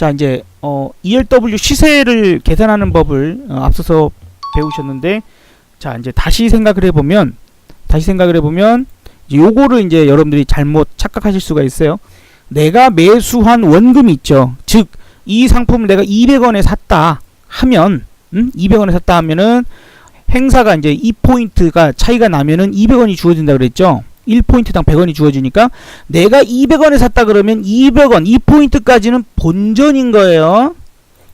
자 이제 어, ELW 시세를 계산하는 법을 어, 앞서서 배우셨는데 자 이제 다시 생각을 해보면 다시 생각을 해보면 이제 요거를 이제 여러분들이 잘못 착각하실 수가 있어요. 내가 매수한 원금이 있죠. 즉 이 상품을 내가 200원에 샀다 하면 음? 200원에 샀다 하면은 행사가 이제 2포인트가 차이가 나면은 200원이 주어진다 그랬죠. 1포인트당 100원이 주어지니까 내가 200원에 샀다 그러면 200원 2포인트까지는 본전인 거예요.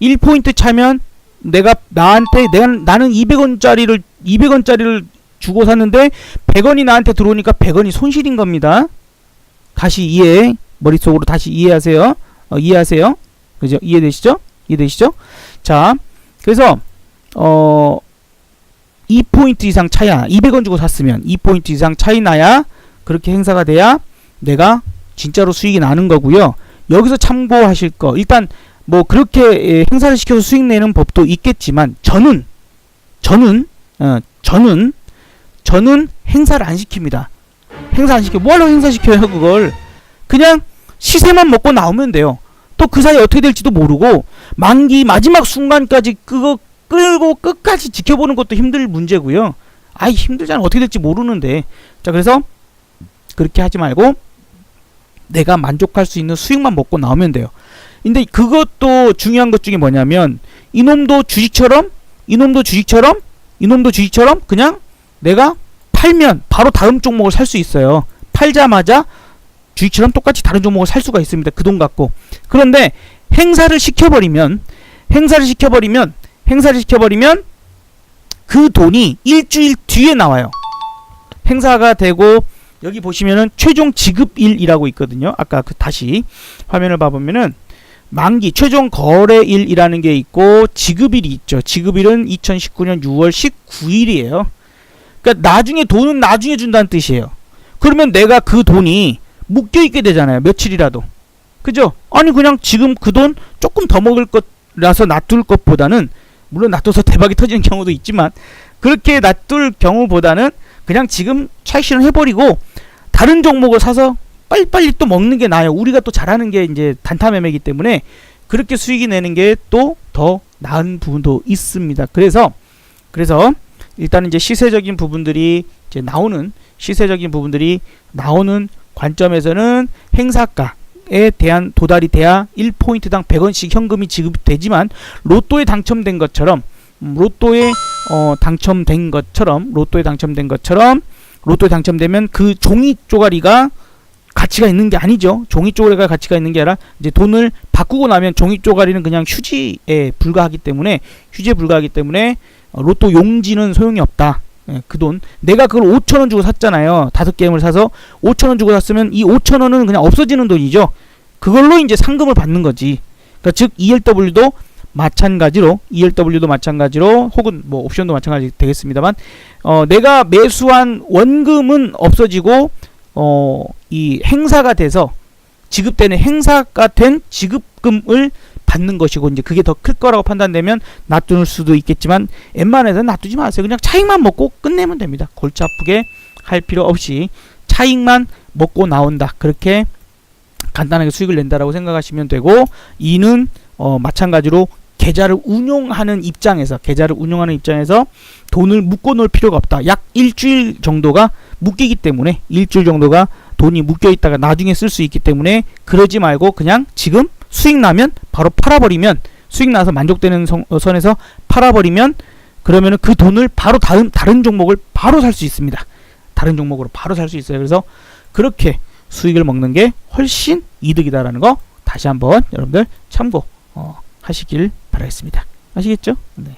1포인트 차면 내가 나한테 내가 나는 200원짜리를 200원짜리를 주고 샀는데 100원이 나한테 들어오니까 100원이 손실인 겁니다. 다시 이해 머릿속으로 다시 이해하세요. 어, 이해하세요. 그죠? 이해되시죠? 이해되시죠? 자, 그래서 어 2포인트 이상 차야 200원 주고 샀으면 2포인트 이상 차이 나야 그렇게 행사가 돼야 내가 진짜로 수익이 나는 거고요. 여기서 참고하실 거 일단 뭐 그렇게 예, 행사를 시켜서 수익 내는 법도 있겠지만 저는 저는 어, 저는 저는 행사를 안 시킵니다. 행사 안 시켜 뭐하러 행사 시켜요 그걸 그냥 시세만 먹고 나오면 돼요. 또 그 사이 어떻게 될지도 모르고 만기 마지막 순간까지 그거 끌고 끝까지 지켜보는 것도 힘들 문제고요. 아이 힘들잖아 어떻게 될지 모르는데 자 그래서 그렇게 하지 말고 내가 만족할 수 있는 수익만 먹고 나오면 돼요. 근데 그것도 중요한 것 중에 뭐냐면 이놈도 주식처럼 이놈도 주식처럼 이놈도 주식처럼 그냥 내가 팔면 바로 다음 종목을 살 수 있어요. 팔자마자 주식처럼 똑같이 다른 종목을 살 수가 있습니다. 그 돈 갖고. 그런데 행사를 시켜버리면 행사를 시켜버리면 행사를 시켜버리면 그 돈이 일주일 뒤에 나와요. 행사가 되고 여기 보시면은 최종 지급일이라고 있거든요. 아까 그 다시 화면을 봐보면은 만기 최종 거래일이라는 게 있고 지급일이 있죠. 지급일은 2019년 6월 19일이에요. 그러니까 나중에 돈은 나중에 준다는 뜻이에요. 그러면 내가 그 돈이 묶여 있게 되잖아요. 며칠이라도. 그죠? 아니 그냥 지금 그 돈 조금 더 먹을 것라서 놔둘 것보다는 물론 놔둬서 대박이 터지는 경우도 있지만 그렇게 놔둘 경우보다는 그냥 지금 차익 실현 해버리고 다른 종목을 사서 빨리빨리 또 먹는 게 나아요. 우리가 또 잘하는 게 이제 단타 매매이기 때문에 그렇게 수익이 내는 게 또 더 나은 부분도 있습니다. 그래서 그래서 일단 이제 시세적인 부분들이 이제 나오는 시세적인 부분들이 나오는 관점에서는 행사가에 대한 도달이 돼야 1포인트당 100원씩 현금이 지급되지만 로또에 당첨된 것처럼 음, 로또에 어, 당첨된 것처럼 로또에 당첨된 것처럼 로또에 당첨되면 그 종이 쪼가리가 가치가 있는 게 아니죠. 종이 쪼가리가 가치가 있는 게 아니라 이제 돈을 바꾸고 나면 종이 쪼가리는 그냥 휴지에 불과하기 때문에 휴지에 불과하기 때문에 어, 로또 용지는 소용이 없다. 예, 그 돈 내가 그걸 5천 원 주고 샀잖아요. 다섯 게임을 사서 5천 원 주고 샀으면 이 5천 원은 그냥 없어지는 돈이죠. 그걸로 이제 상금을 받는 거지. 그러니까 즉 ELW도 마찬가지로 ELW도 마찬가지로 혹은 뭐 옵션도 마찬가지 되겠습니다만 어 내가 매수한 원금은 없어지고 어 이 행사가 돼서 지급되는 행사가 된 지급금을 받는 것이고 이제 그게 더 클 거라고 판단되면 놔둘 수도 있겠지만 웬만해서는 놔두지 마세요. 그냥 차익만 먹고 끝내면 됩니다. 골치 아프게 할 필요 없이 차익만 먹고 나온다. 그렇게 간단하게 수익을 낸다라고 생각하시면 되고 이는 어 마찬가지로 계좌를 운용하는 입장에서 계좌를 운용하는 입장에서 돈을 묶어 놓을 필요가 없다. 약 일주일 정도가 묶이기 때문에 일주일 정도가 돈이 묶여 있다가 나중에 쓸 수 있기 때문에 그러지 말고 그냥 지금 수익 나면 바로 팔아버리면 수익 나서 만족되는 선, 어, 선에서 팔아버리면 그러면은 그 돈을 바로 다른 다른 종목을 바로 살 수 있습니다. 다른 종목으로 바로 살 수 있어요. 그래서 그렇게 수익을 먹는 게 훨씬 이득이다라는 거 다시 한번 여러분들 참고 어, 하시길 바라겠습니다. 아시겠죠? 네.